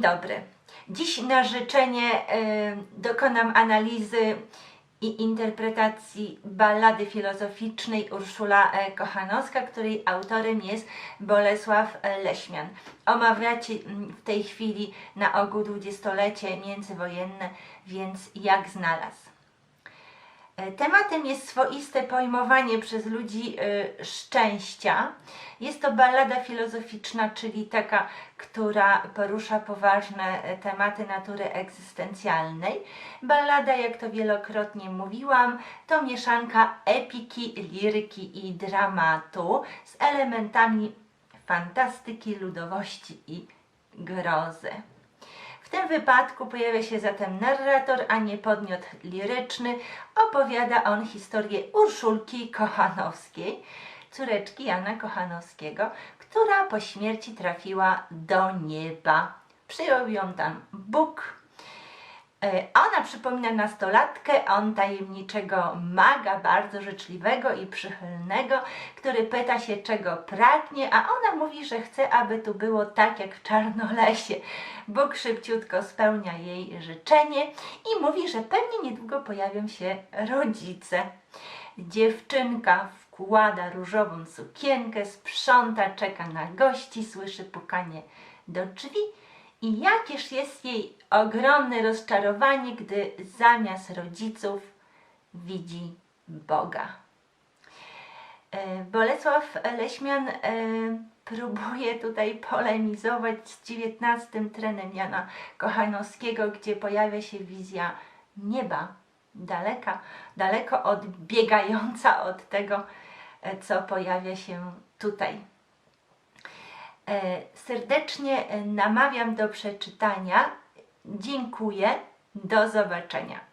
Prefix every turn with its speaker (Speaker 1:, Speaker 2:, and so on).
Speaker 1: dobry. Dziś na życzenie e, dokonam analizy i interpretacji ballady filozoficznej Urszula e, Kochanowska, której autorem jest Bolesław e, Leśmian. Omawiacie mm, w tej chwili na ogół dwudziestolecie międzywojenne, więc jak znalazł. E, Tematem jest swoiste pojmowanie przez ludzi y, szczęścia. Jest to ballada filozoficzna, czyli taka, która porusza poważne e, tematy natury egzystencjalnej. Ballada, jak to wielokrotnie mówiłam, to mieszanka epiki, liryki i dramatu z elementami fantastyki, ludowości i grozy. W tym wypadku pojawia się zatem narrator, a nie podmiot liryczny. Opowiada on historię Urszulki Kochanowskiej, córeczki Jana Kochanowskiego, która po śmierci trafiła do nieba. Przyjął ją tam Bóg. E, Ona przypomina nastolatkę, on tajemniczego maga, bardzo życzliwego i przychylnego, który pyta się, czego pragnie, a ona mówi, że chce, aby tu było tak jak w Czarnolesie. Bóg szybciutko spełnia jej życzenie i mówi, że pewnie niedługo pojawią się rodzice. Dziewczynka wkłada różową sukienkę, sprząta, czeka na gości, słyszy pukanie do drzwi i jakież jest jej ogromne rozczarowanie, gdy zamiast rodziców widzi Boga. E, Bolesław Leśmian e, próbuje tutaj polemizować z XIX trenem Jana Kochanowskiego, gdzie pojawia się wizja nieba, daleka, daleko odbiegająca od tego, e, co pojawia się tutaj. E, Serdecznie e, namawiam do przeczytania. Dziękuję. Do zobaczenia.